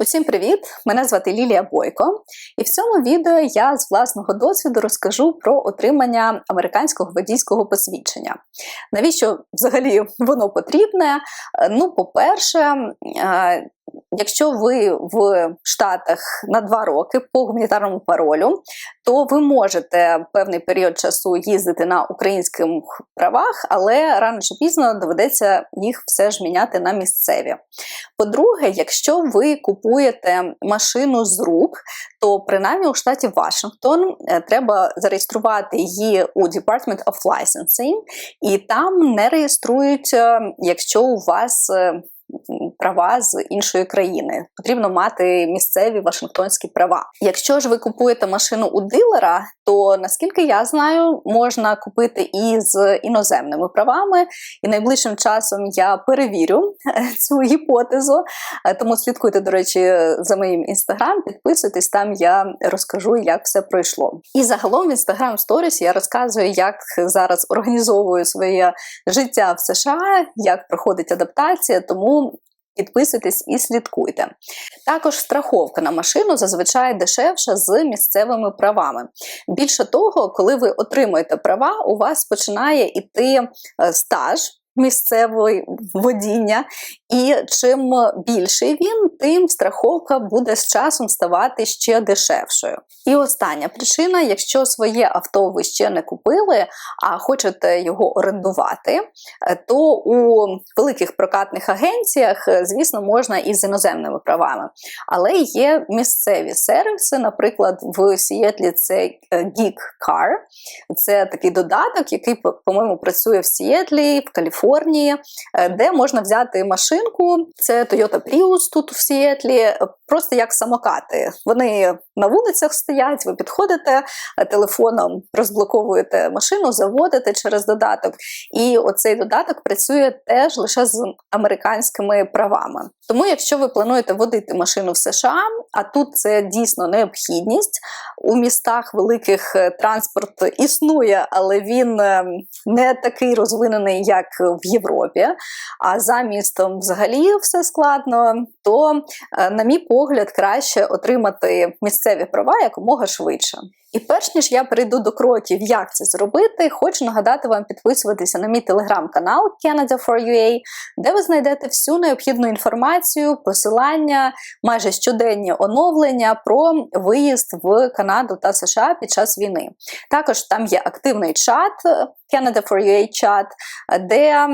Усім привіт! Мене звати Лілія Бойко, і в цьому відео я з власного досвіду розкажу про отримання американського водійського посвідчення. Навіщо взагалі воно потрібне? Ну, по-перше, е, Якщо ви в Штатах на два роки по гуманітарному паролю, то ви можете певний період часу їздити на українських правах, але рано чи пізно доведеться їх все ж міняти на місцеві. По-друге, якщо ви купуєте машину з рук, то принаймні у штаті Вашингтон е, треба зареєструвати її у Department of Licensing, і там не реєструють, е, якщо у вас е, права з іншої країни. Потрібно мати місцеві Вашингтонські права. Якщо ж ви купуєте машину у дилера, то наскільки я знаю, можна купити і з іноземними правами. І найближчим часом я перевірю цю гіпотезу. Е, тому слідкуйте, до речі, за моїм інстаграм, підписуйтесь, там я розкажу, як все пройшло. І загалом в інстаграм Stories я розказую, як зараз організовую своє життя в США, як проходить адаптація. Тому Підписуйтесь і слідкуйте. Також страховка на машину зазвичай дешевша з місцевими правами. Більше того, коли ви отримуєте права, у вас починає йти е, стаж місцевої водіння, і чим більший він, тим страховка буде з часом ставати ще дешевшою. І остання причина: якщо своє авто ви ще не купили, а хочете його орендувати, то у великих прокатних агенціях, звісно, можна і з іноземними правами. Але є місцеві сервіси, наприклад, в Сієтлі це е, Geek Car, це такий додаток, який, по-моєму, працює в Сієтлі, в Каліфорнії, е, де можна взяти машинку. Це Toyota Prius тут в Сіетлі, просто як самокати. Вони на вулицях стоять, ви підходите е, телефоном, розблоковуєте машину, заводите через додаток. І оцей додаток працює теж лише з американськими правами. Тому, якщо ви плануєте водити машину в США, а тут це дійсно необхідність у містах великих е, транспорт існує, але він е, не такий розвинений, як в Європі. А за містом взагалі все складно, то, на мій погляд, краще отримати місцеві права якомога швидше. І перш ніж я перейду до кроків, як це зробити, хочу нагадати вам підписуватися на мій телеграм-канал Canada4UA, де ви знайдете всю необхідну інформацію, посилання, майже щоденні оновлення про виїзд в Канаду та США під час війни. Також там є активний чат. Canada for UA чат, де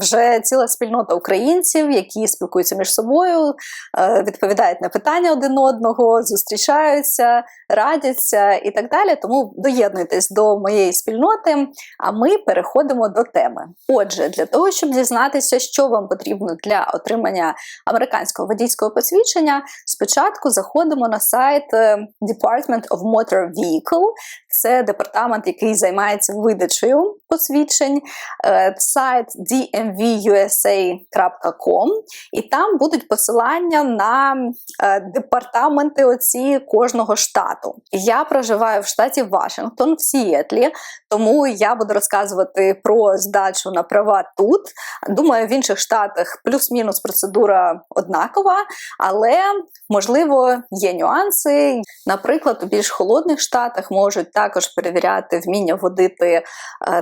вже ціла спільнота українців, які спілкуються між собою, е, відповідають на питання один одного, зустрічаються, радяться і так далі. Тому доєднуйтесь до моєї спільноти, а ми переходимо до теми. Отже, для того, щоб дізнатися, що вам потрібно для отримання американського водійського посвідчення, спочатку заходимо на сайт е, Department of Motor Vehicle, це департамент, який займається видачею посвідчень, е, сайт dmvusa.com, і там будуть посилання на е, департаменти оці кожного штату. Я проживаю в штаті Вашингтон, в Сіетлі, тому я буду розказувати про здачу на права тут. Думаю, в інших штатах плюс-мінус процедура однакова, але можливо є нюанси. Наприклад, у більш холодних штатах можуть також перевіряти вміння водити е,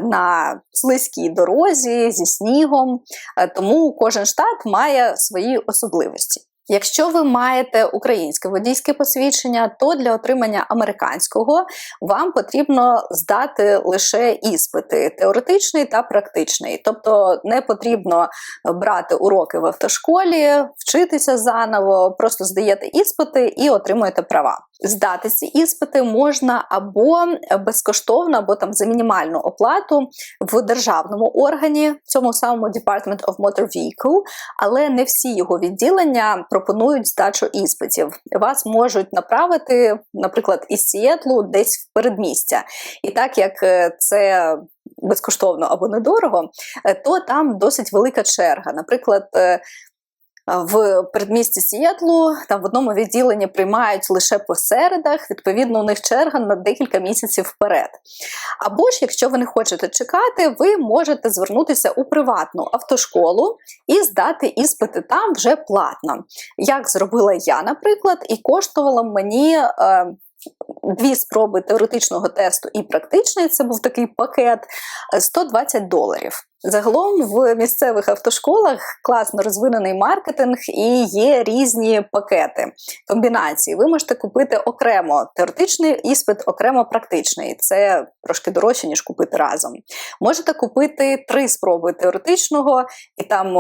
на слизькій дорозі зі снігом, е, тому кожен штат має свої особливості. Якщо ви маєте українське водійське посвідчення, то для отримання американського вам потрібно здати лише іспити теоретичний та практичний. Тобто не потрібно брати уроки в автошколі, вчитися заново, просто здаєте іспити і отримуєте права. Здати ці іспити можна або безкоштовно, або там за мінімальну оплату в державному органі, цьому самому Department of Motor Vehicle, але не всі його відділення пропонують здачу іспитів. Вас можуть направити, наприклад, із Сієтлу десь в передмістя. І так як е, це безкоштовно або недорого, е, то там досить велика черга. Наприклад, е, в передмісті Сієтлу там в одному відділенні приймають лише по середах, відповідно, у них черга на декілька місяців вперед. Або ж, якщо ви не хочете чекати, ви можете звернутися у приватну автошколу і здати іспити там вже платно. Як зробила я, наприклад, і коштувало мені. Е, Дві спроби теоретичного тесту і практичний, це був такий пакет 120 доларів. Загалом в місцевих автошколах класно розвинений маркетинг і є різні пакети, комбінації. Ви можете купити окремо теоретичний іспит, окремо практичний. Це трошки дорожче, ніж купити разом. Можете купити три спроби теоретичного і там.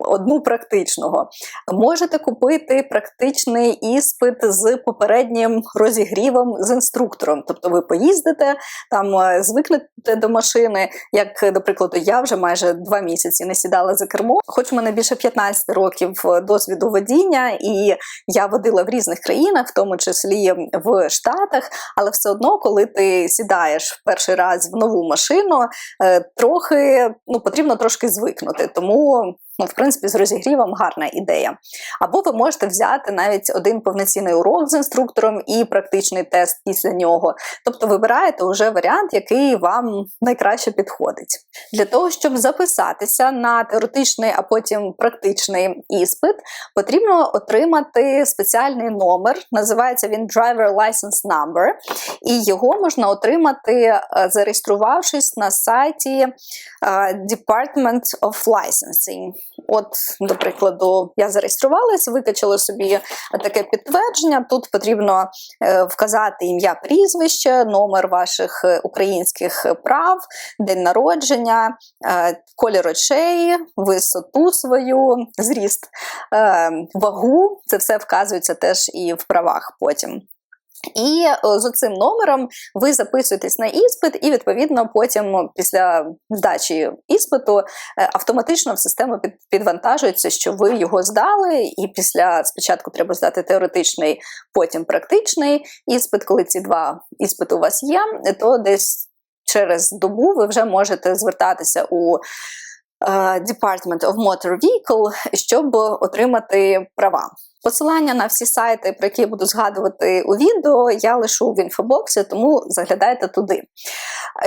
Е, Одну практичного. Можете купити практичний іспит з попереднім розігрівом з інструктором. Тобто ви поїздите, там е, звикнете до машини, як, до прикладу, я вже майже два місяці не сідала за кермо. Хоч у мене більше 15 років е, досвіду водіння, і я водила в різних країнах, в тому числі в Штатах, але все одно, коли ти сідаєш в перший раз в нову машину, е, трохи ну потрібно трошки звикнути. Тому. Ну, в принципі, з розігрівом гарна ідея. Або ви можете взяти навіть один повноцінний урок з інструктором і практичний тест після нього. Тобто вибираєте вже варіант, який вам найкраще підходить. Для того, щоб записатися на теоретичний, а потім практичний іспит, потрібно отримати спеціальний номер. Називається він Driver License Number, і його можна отримати, е, зареєструвавшись на сайті е, Department of Licensing. От, до прикладу, я зареєструвалась, викачала собі таке підтвердження. Тут потрібно е, вказати ім'я, прізвище, номер ваших е, українських прав, день народження, е, колір очей, висоту свою, зріст, вагу. Це все вказується теж і в правах потім. І з цим номером ви записуєтесь на іспит, і відповідно потім, після здачі іспиту, е, автоматично в систему підвантажується, що ви його здали. І після спочатку треба здати теоретичний, потім практичний іспит. Коли ці два іспити у вас є, то десь через добу ви вже можете звертатися у. Е, Department of Motor Vehicle, щоб отримати права. Посилання на всі сайти, про які я буду згадувати у відео, я лишу в інфобоксі, тому заглядайте туди.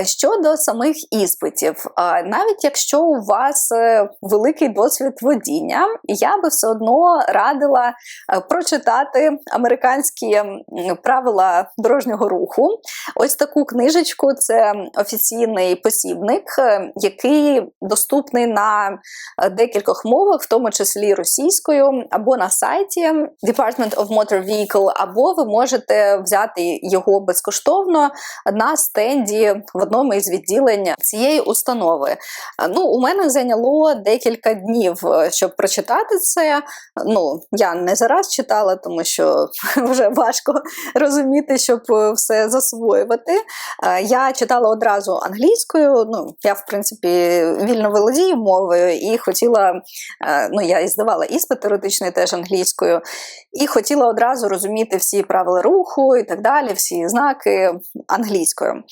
Щодо самих іспитів, навіть якщо у вас е, великий досвід водіння, я би все одно радила е, прочитати американські правила дорожнього руху. Ось таку книжечку це офіційний посібник, е, який доступний на декількох мовах, в тому числі російською, або на сайті. Department of Motor Vehicle, або ви можете взяти його безкоштовно на стенді в одному із відділень цієї установи. Ну, У мене зайняло декілька днів, щоб прочитати це. Ну, Я не зараз читала, тому що вже важко розуміти, щоб все засвоювати. Я читала одразу англійською. Ну, Я, в принципі, вільно володію мовою і хотіла, ну, я і здавала іспит теоретичний теж англійською англійською, і хотіла одразу розуміти всі правила руху і так далі, всі знаки англійською.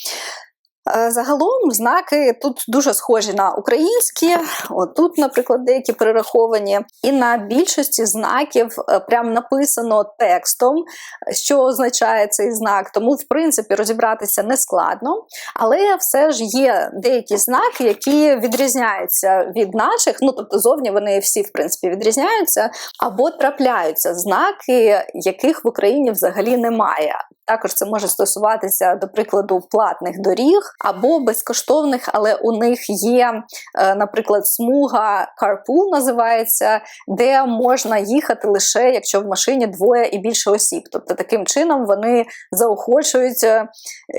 Е, загалом знаки тут дуже схожі на українські. От тут, наприклад, деякі перераховані. І на більшості знаків е, прям написано текстом, що означає цей знак. Тому, в принципі, розібратися не складно. Але все ж є деякі знаки, які відрізняються від наших. Ну, тобто, зовні вони всі, в принципі, відрізняються, або трапляються знаки, яких в Україні взагалі немає. Також це може стосуватися, до прикладу, платних доріг або безкоштовних, але у них є, е, наприклад, смуга carpool називається, де можна їхати лише якщо в машині двоє і більше осіб. Тобто таким чином вони заохочують, е,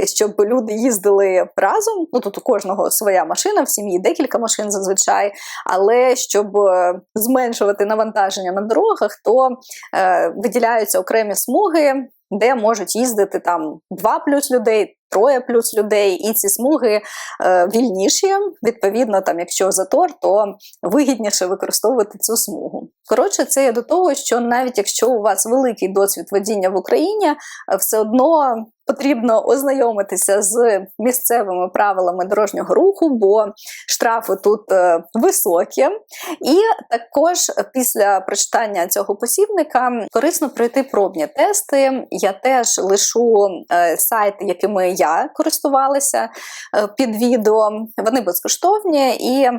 щоб люди їздили разом. Ну тут у кожного своя машина, в сім'ї декілька машин зазвичай, але щоб е, зменшувати навантаження на дорогах, то е, виділяються окремі смуги де можуть їздити там два плюс людей, троє плюс людей, і ці смуги е, вільніші. Відповідно, там, якщо затор, то вигідніше використовувати цю смугу. Коротше, це є до того, що навіть якщо у вас великий досвід водіння в Україні, е, все одно потрібно ознайомитися з місцевими правилами дорожнього руху, бо штрафи тут е, високі. І також після прочитання цього посібника корисно пройти пробні тести. Я теж лишу е, сайти, якими я користувалася е, під відео. Вони безкоштовні, і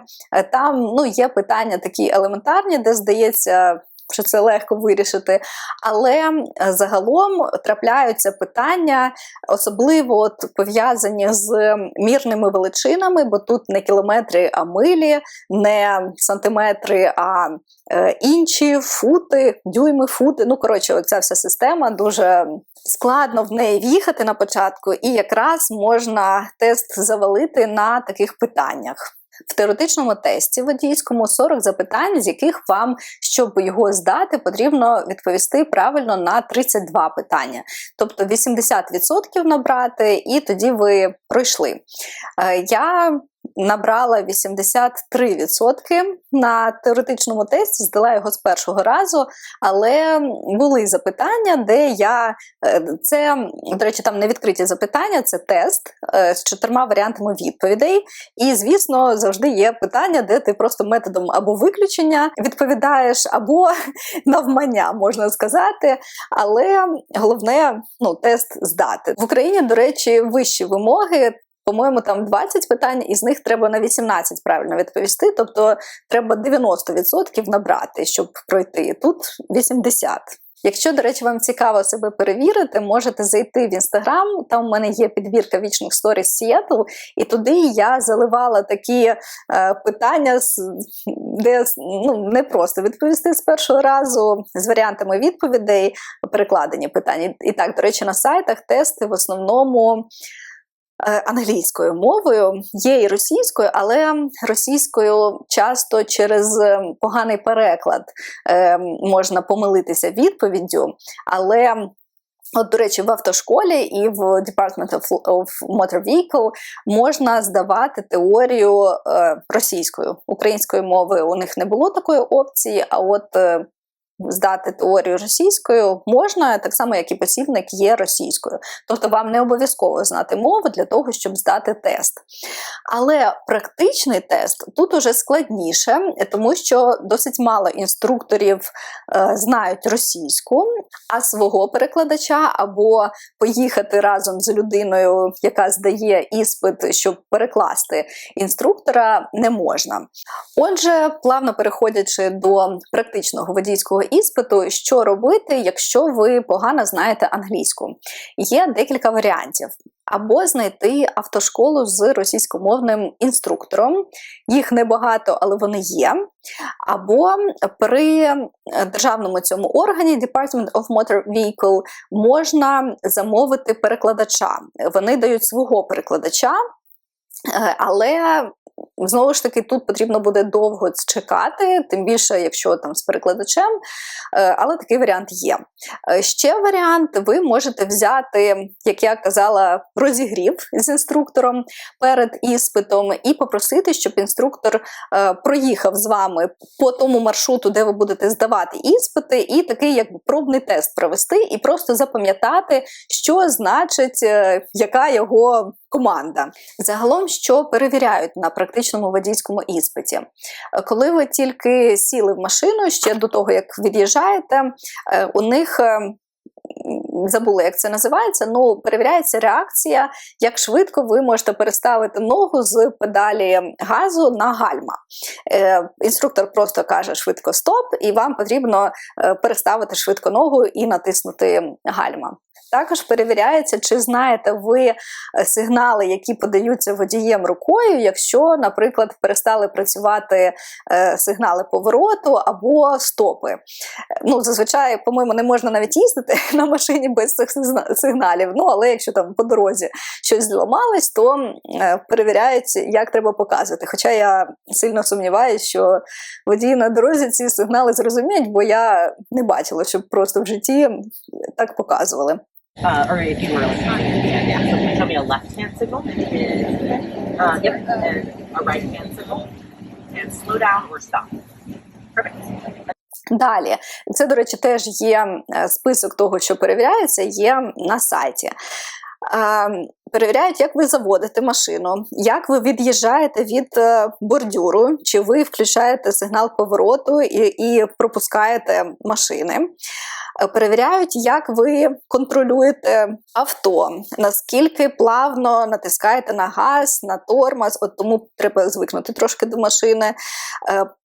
там ну, є питання такі елементарні, де здається. Що це легко вирішити, але е, загалом трапляються питання, особливо от пов'язані з мірними величинами, бо тут не кілометри, а милі, не сантиметри, а е, інші фути, дюйми, фути. Ну, коротше, оця вся система дуже складно в неї в'їхати на початку, і якраз можна тест завалити на таких питаннях. В теоретичному тесті водійському 40 запитань, з яких вам, щоб його здати, потрібно відповісти правильно на 32 питання. Тобто 80% набрати, і тоді ви пройшли. Е, Я набрала 83% на теоретичному тесті, здала його з першого разу, але були запитання, де я е, це, до речі, там не відкриті запитання, це тест е, з чотирма варіантами відповідей. І, звісно, завжди є питання, де ти просто методом або виключення відповідаєш, або навмання, можна сказати. Але головне ну, тест здати. В Україні, до речі, вищі вимоги. По-моєму, там 20 питань, із них треба на 18 правильно відповісти. Тобто треба 90% набрати, щоб пройти. Тут 80%. Якщо, до речі, вам цікаво себе перевірити, можете зайти в інстаграм. Там у мене є підбірка вічних сторіс Сіетл, і туди я заливала такі е, питання, де ну, не просто відповісти з першого разу, з варіантами відповідей, перекладені питання. І так, до речі, на сайтах тести в основному. Е, англійською мовою, є і російською, але російською часто через е, поганий переклад е, можна помилитися відповіддю. Але От, до речі, в автошколі і в Department of, Motor Vehicle можна здавати теорію російською, української мови у них не було такої опції, а от здати теорію російською можна, так само, як і посівник є російською. Тобто вам не обов'язково знати мову для того, щоб здати тест. Але практичний тест тут уже складніше, тому що досить мало інструкторів е, знають російську, а свого перекладача або поїхати разом з людиною, яка здає іспит, щоб перекласти інструктора, не можна. Отже, плавно переходячи до практичного водійського іспиту, що робити, якщо ви погано знаєте англійську. Є декілька варіантів. Або знайти автошколу з російськомовним інструктором. Їх небагато, але вони є. Або при державному цьому органі Department of Motor Vehicle можна замовити перекладача. Вони дають свого перекладача, е, але Знову ж таки, тут потрібно буде довго чекати, тим більше, якщо там з перекладачем, е, але такий варіант є. Е, ще варіант: ви можете взяти, як я казала, розігрів з інструктором перед іспитом і попросити, щоб інструктор е, проїхав з вами по тому маршруту, де ви будете здавати іспити, і такий якби пробний тест провести, і просто запам'ятати, що значить, яка його команда. Загалом, що перевіряють на практичному водійському іспиті. Коли ви тільки сіли в машину ще до того, як від'їжджаєте, е, у них. Забула, як це називається, ну перевіряється реакція, як швидко ви можете переставити ногу з педалі газу на гальма. Е, Інструктор просто каже швидко стоп, і вам потрібно е, переставити швидко ногу і натиснути гальма. Також перевіряється, чи знаєте ви е, сигнали, які подаються водієм рукою, якщо, наприклад, перестали працювати е, сигнали повороту або стопи. Ну, Зазвичай, по-моєму, не можна навіть їздити на машині без цих сигналів. Ну, але якщо там по дорозі щось зламалось, то е, перевіряють, як треба показувати. Хоча я сильно сумніваюся, що водії на дорозі ці сигнали зрозуміють, бо я не бачила, щоб просто в житті так показували. Uh, or if you were electronic, yeah, yeah. So can tell me a left-hand signal? Uh, yep, and a right-hand signal. And slow down or stop. Perfect. Далі, це, до речі, теж є е, список того, що перевіряється, є на сайті. Перевіряють, як ви заводите машину, як ви від'їжджаєте від е, бордюру, чи ви включаєте сигнал повороту і, і пропускаєте машини. Е, Перевіряють, як ви контролюєте авто, наскільки плавно натискаєте на газ, на тормоз, от тому треба звикнути трошки до машини.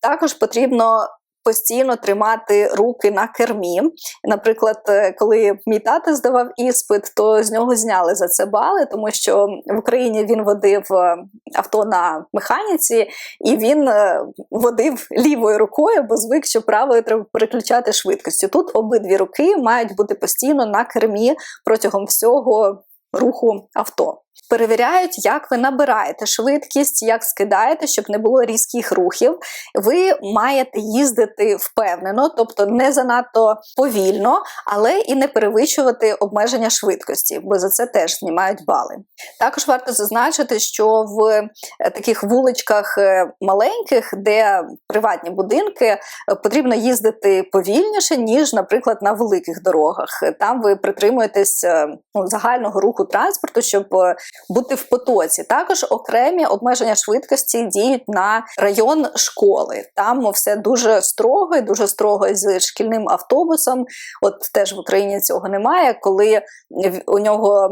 Також потрібно постійно тримати руки на кермі. Наприклад, е, коли мій тато здавав іспит, то з нього зняли за це бали, тому що в Україні він водив е, авто на механіці, і він е, водив лівою рукою, бо звик, що правою треба переключати швидкості. Тут обидві руки мають бути постійно на кермі протягом всього руху авто. Перевіряють, як ви набираєте швидкість, як скидаєте, щоб не було різких рухів. Ви маєте їздити впевнено, тобто не занадто повільно, але і не перевищувати обмеження швидкості, бо за це теж знімають бали. Також варто зазначити, що в е, таких вуличках е, маленьких, де приватні будинки, е, потрібно їздити повільніше, ніж, наприклад, на великих дорогах. Там ви притримуєтесь ну, загального руху транспорту, щоб бути в потоці. Також окремі обмеження швидкості діють на район школи. Там все дуже строго і дуже строго з шкільним автобусом. От теж в Україні цього немає. Коли у нього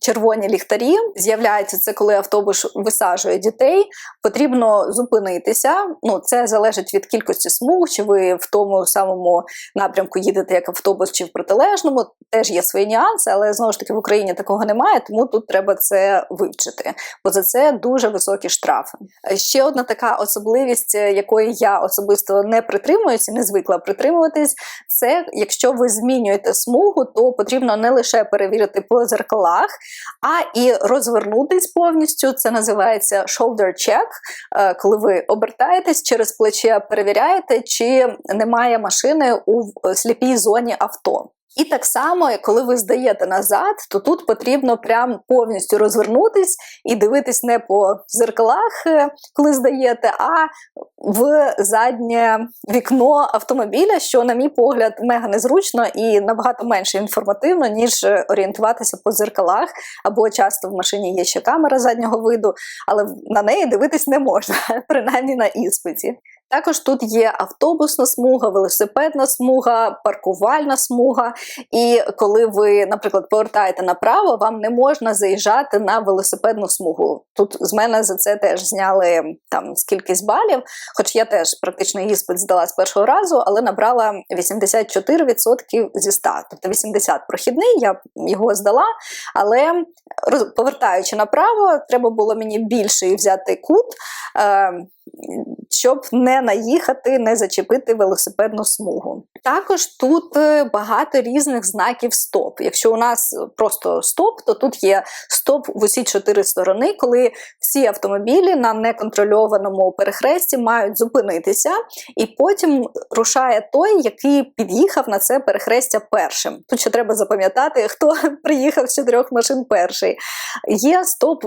червоні ліхтарі з'являється це, коли автобус висаджує дітей. Потрібно зупинитися. Ну це залежить від кількості смуг, чи ви в тому самому напрямку їдете як автобус, чи в протилежному. Теж є свої нюанси, але знову ж таки в Україні такого немає, тому тут треба це вивчити, бо за це дуже високі штрафи. Е, Ще одна така особливість, е, якої я особисто не притримуюся, не звикла притримуватись, це якщо ви змінюєте смугу, то потрібно не лише перевірити по зеркалах, а і розвернутись повністю. Це називається shoulder check, е, коли ви обертаєтесь через плече, перевіряєте, чи немає машини у в- сліпій зоні авто. І так само, коли ви здаєте назад, то тут потрібно прям повністю розвернутись і дивитись не по зеркалах, е, коли здаєте, а в заднє вікно автомобіля, що, на мій погляд, мега незручно і набагато менше інформативно, ніж е, орієнтуватися по зеркалах. Або часто в машині є ще камера заднього виду, але на неї дивитись не можна, принаймні на іспиті. Також тут є автобусна смуга, велосипедна смуга, паркувальна смуга. І коли ви, наприклад, повертаєте направо, вам не можна заїжджати на велосипедну смугу. Тут з мене за це теж зняли там кількість балів, хоч я теж практично іспит здала з першого разу, але набрала 84% зі 100. Тобто 80 прохідний, я його здала, але повертаючи направо, треба було мені більший взяти кут. Щоб не наїхати, не зачепити велосипедну смугу. Також тут е, багато різних знаків стоп. Якщо у нас просто стоп, то тут є стоп в усі чотири сторони, коли всі автомобілі на неконтрольованому перехресті мають зупинитися, і потім рушає той, який під'їхав на це перехрестя першим. Тут ще треба запам'ятати, хто приїхав з чотирьох машин перший. Є стоп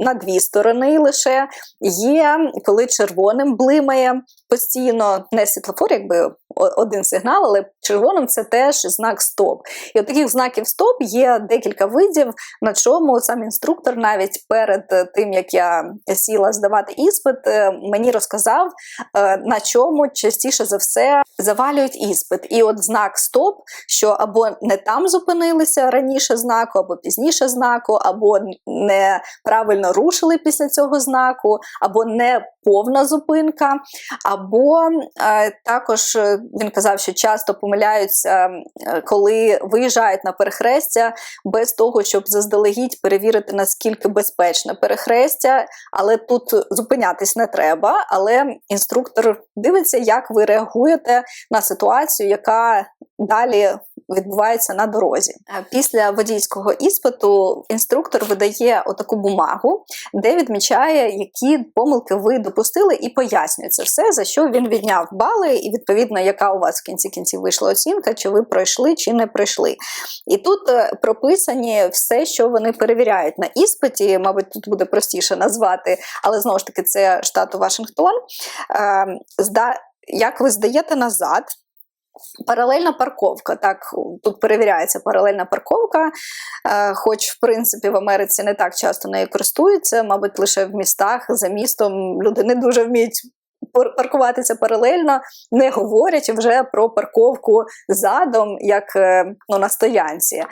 на дві сторони лише. Є коли червоним блимає постійно. Не світлофор, якби один сигнал, але червоним це теж знак стоп. І от таких знаків стоп є декілька видів, на чому сам інструктор навіть перед е, тим, як я сіла здавати іспит, е, мені розказав, е, на чому частіше за все завалюють іспит. І от знак стоп, що або не там зупинилися раніше знаку, або пізніше знаку, або неправильно рушили після цього знаку, або не повна зупинка, або також він казав, що часто помиляються, коли виїжджають на перехрестя без того, щоб заздалегідь перевірити, наскільки безпечне перехрестя, але тут зупинятись не треба. Але інструктор дивиться, як ви реагуєте на ситуацію, яка далі відбувається на дорозі. Е, Після водійського іспиту інструктор видає отаку бумагу, де відмічає, які помилки ви допустили, і пояснює це все, за що він відняв бали, і відповідно, яка у вас в кінці кінців вийшла оцінка, чи ви пройшли, чи не пройшли. І тут е, прописані все, що вони перевіряють на іспиті. Мабуть, тут буде простіше назвати, але знову ж таки, це штату Вашингтон. Е, Як ви здаєте назад? Паралельна парковка. Так, тут перевіряється паралельна парковка, е, хоч, в принципі, в Америці не так часто нею користуються, мабуть, лише в містах за містом люди не дуже вміють паркуватися паралельно, не говорячи вже про парковку задом, як е, ну, на стоянці.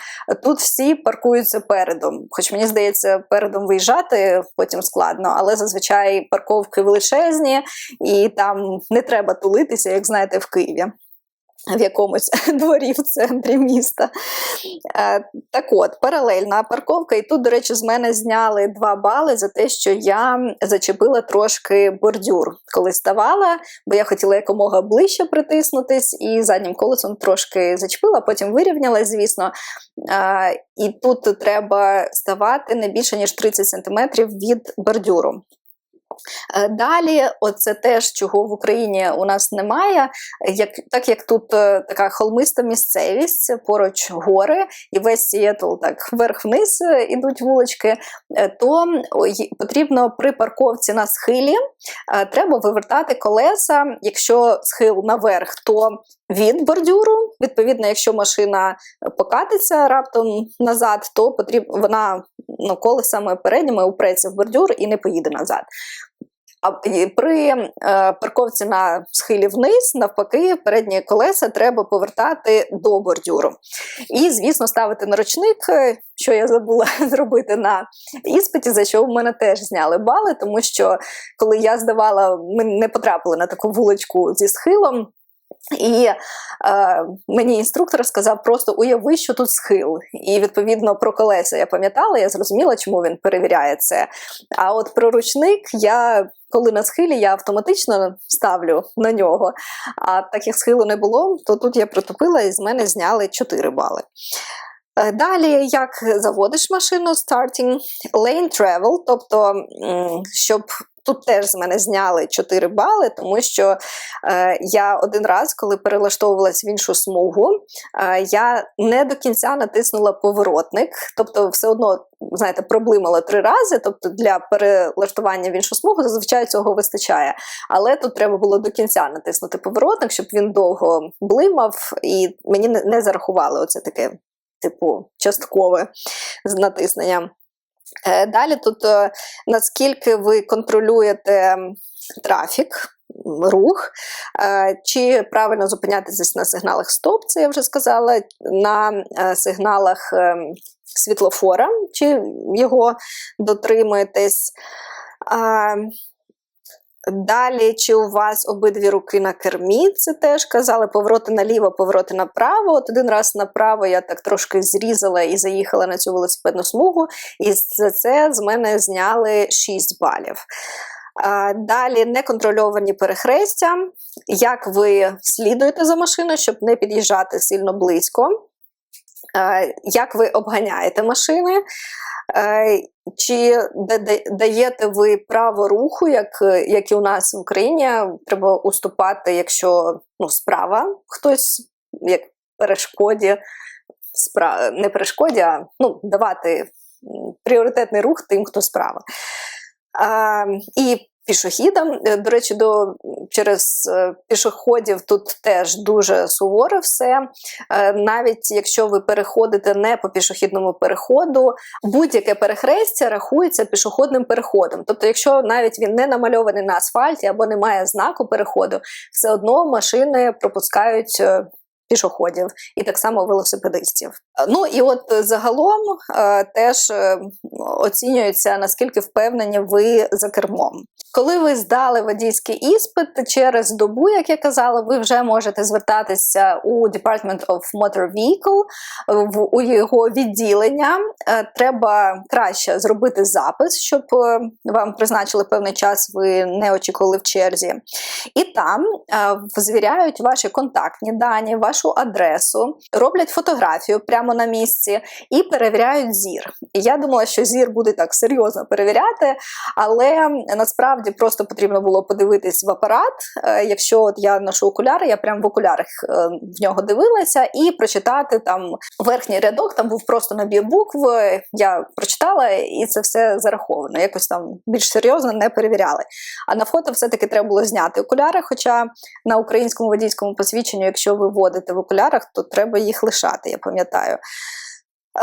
Тут всі паркуються передом. Хоч мені здається, передом виїжджати потім складно, але зазвичай парковки величезні, і там не треба тулитися, як знаєте, в Києві. В якомусь дворі в центрі міста. Е, так от, паралельна парковка. І тут, до речі, з мене зняли 2 бали за те, що я зачепила трошки бордюр, коли ставала, бо я хотіла якомога ближче притиснутись, і заднім колесом трошки зачепила, потім вирівнялась, звісно. Е, і тут треба ставати не більше, ніж 30 см від бордюру. Е, Далі, оце теж, чого в Україні у нас немає, як, так як тут е, така холмиста місцевість, поруч гори, і весь Сіетл так вверх-вниз е, ідуть вулички, то потрібно при парковці на схилі треба вивертати колеса. Якщо схил наверх, то від бордюру. Відповідно, якщо машина покатиться раптом назад, то потрібно вона ну, колесами передніми упреться в бордюр і не поїде назад. А при е, парковці на схилі вниз, навпаки, передні колеса треба повертати до бордюру. І, звісно, ставити наручник, е, що я забула зробити на іспиті, за що в мене теж зняли бали, тому що коли я здавала, ми не потрапили на таку вуличку зі схилом. І е, мені інструктор сказав просто уяви, що тут схил. І відповідно про колеса я пам'ятала, я зрозуміла, чому він перевіряє це. А от про ручник я. Коли на схилі я автоматично ставлю на нього, а так як схилу не було, то тут я протупила і з мене зняли 4 бали. Е, Далі, як заводиш машину, starting lane travel, тобто, щоб тут теж з мене зняли 4 бали, тому що е, я один раз, коли перелаштовувалась в іншу смугу, е, я не до кінця натиснула поворотник, тобто все одно, знаєте, проблимала три рази. Тобто для перелаштування в іншу смугу зазвичай цього вистачає. Але тут треба було до кінця натиснути поворотник, щоб він довго блимав, і мені не, зарахували оце таке, типу, часткове. Е, Далі тут е, наскільки ви контролюєте трафік, рух, е, чи правильно зупинятися на сигналах стоп, це я вже сказала, на е, сигналах е, світлофора, чи його дотримуєтесь. Далі, чи у вас обидві руки на кермі, це теж казали, повороти наліво, повороти направо. От один раз направо я так трошки зрізала і заїхала на цю велосипедну смугу, і за це з мене зняли 6 балів. Далі неконтрольовані перехрестя. Як ви слідуєте за машиною, щоб не під'їжджати сильно близько? Як ви обганяєте машини? Е, Чи да- да- даєте ви право руху, як, як і у нас в Україні, треба уступати, якщо ну, справа хтось як перешкоді, спра... не перешкоді, а ну, давати пріоритетний рух тим, хто справа. А, і пішохідам, Е, до речі, до, через е, пішоходів тут теж дуже суворо все. Е, Навіть якщо ви переходите не по пішохідному переходу, будь-яке перехрестя рахується пішохідним переходом. Тобто, якщо навіть він не намальований на асфальті або не має знаку переходу, все одно машини пропускають. Пішоходів і так само велосипедистів. Ну і от загалом теж оцінюється наскільки впевнені ви за кермом. Коли ви здали водійський іспит через добу, як я казала, ви вже можете звертатися у Department of Motor Vehicle в у його відділення. Е, Треба краще зробити запис, щоб е, вам призначили певний час, ви не очікували в черзі. І там е, звіряють ваші контактні дані, вашу адресу, роблять фотографію прямо на місці і перевіряють зір. Я думала, що зір буде так серйозно перевіряти, але насправді. Насправді просто потрібно було подивитись в апарат. Е, Якщо от я ношу окуляри, я прям в окулярах е, в нього дивилася і прочитати там верхній рядок, там був просто набір букв. Я прочитала, і це все зараховано. Якось там більш серйозно не перевіряли. А на фото все-таки треба було зняти окуляри. Хоча на українському водійському посвідченню, якщо ви вводите в окулярах, то треба їх лишати, я пам'ятаю.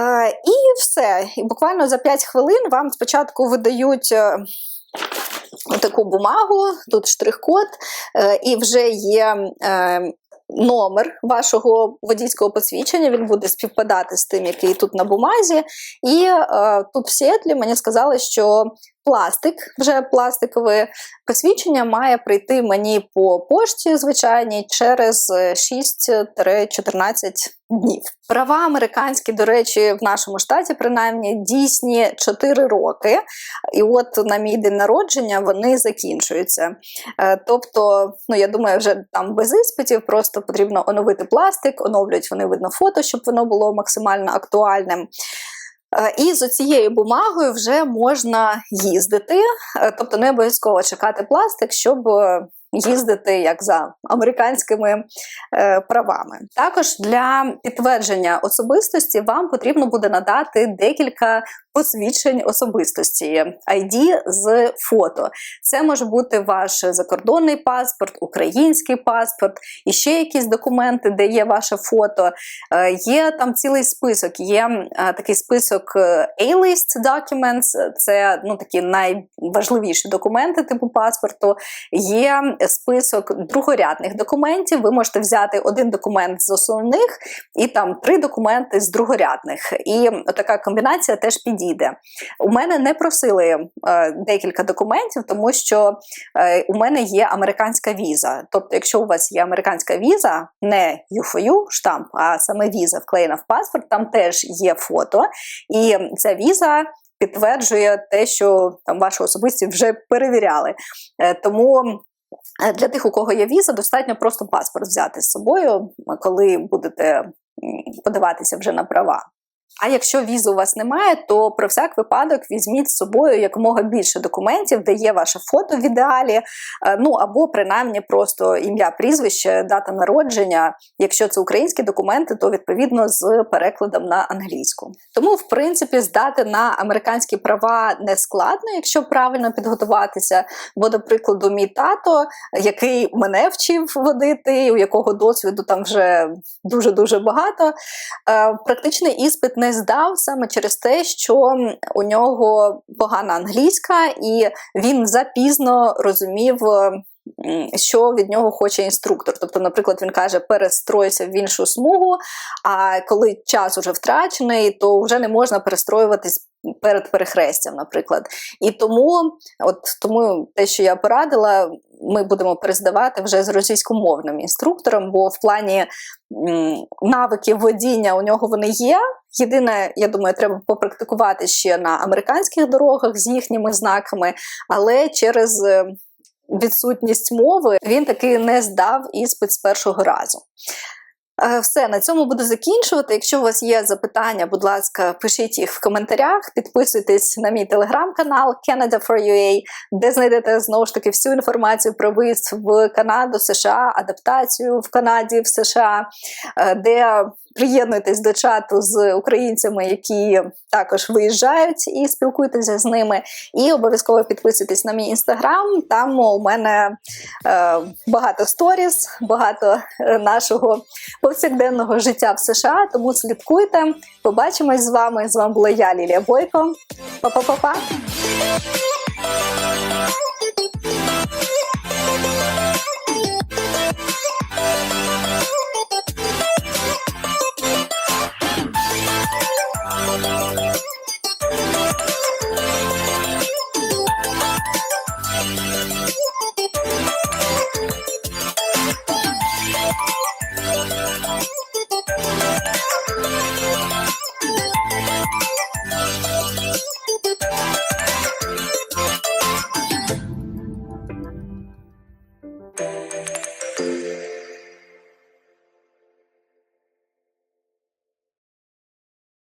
Е, і все. І буквально за 5 хвилин вам спочатку видають. Таку бумагу, тут штрих-код, е, і вже є е, номер вашого водійського посвідчення. Він буде співпадати з тим, який тут на бумазі. І е, тут в Сіетлі мені сказали, що пластик, вже пластикове посвідчення має прийти мені по пошті звичайній через е, 6-14 днів. Права американські, до речі, в нашому штаті принаймні дійсні 4 роки. І от на мій день народження вони закінчуються. Е, Тобто, ну я думаю, вже там без іспитів просто потрібно оновити пластик, оновлюють вони видно фото, щоб воно було максимально актуальним. Е, І з цією бумагою вже можна їздити, Е, тобто не обов'язково чекати пластик, щоб е, їздити як за американськими правами. Також для підтвердження особистості вам потрібно буде надати декілька посвідчень особистості ID з фото. Це може бути ваш закордонний паспорт, український паспорт і ще якісь документи, де є ваше фото. Е, Є там цілий список. Є е, такий список е, A-list documents, це ну такі найважливіші документи типу паспорту. Є список другорядних документів. Ви можете взяти один документ з основних і там три документи з другорядних. І така комбінація теж підійде. У мене не просили е, декілька документів, тому що е, у мене є американська віза. Тобто, якщо у вас є американська віза, не U4U штамп, а саме віза вклеєна в паспорт, там теж є фото, і ця віза. Підтверджує те, що там вашу особистість вже перевіряли. Е, Тому Для тих, у кого є віза, достатньо просто паспорт взяти з собою, коли будете подаватися вже на права. А якщо візи у вас немає, то про всяк випадок візьміть з собою якомога більше документів, де є ваше фото в ідеалі, е, ну або принаймні просто ім'я, прізвище, дата народження. Якщо це українські документи, то відповідно з перекладом на англійську. Тому, в принципі, здати на американські права не складно, якщо правильно підготуватися. Бо, до прикладу, мій тато, який мене вчив водити, у якого досвіду там вже дуже дуже багато, е, практичний іспит не здав саме через те, що у нього погана англійська, і він запізно розумів. Що від нього хоче інструктор. Тобто, наприклад, він каже, перестройся в іншу смугу, а коли час уже втрачений, то вже не можна перестроюватись перед перехрестям, наприклад. І тому, от тому те, що я порадила, ми будемо перездавати вже з російськомовним інструктором, бо в плані навиків водіння у нього вони є. Єдине, я думаю, треба попрактикувати ще на американських дорогах з їхніми знаками, але через е, відсутність мови він таки не здав іспит з першого разу. Е, Все, на цьому буду закінчувати. Якщо у вас є запитання, будь ласка, пишіть їх в коментарях, підписуйтесь на мій телеграм-канал Canada for UA, де знайдете знову ж таки всю інформацію про виїзд в Канаду, США, адаптацію в Канаді, в США, е, де приєднуйтесь до чату з українцями, які також виїжджають, і спілкуйтеся з ними. І обов'язково підписуйтесь на мій інстаграм. Там у мене е, багато сторіс, багато е, нашого повсякденного життя в США. Тому слідкуйте. Побачимось з вами. З вами була я, Лілія Бойко. Па-па-па-па!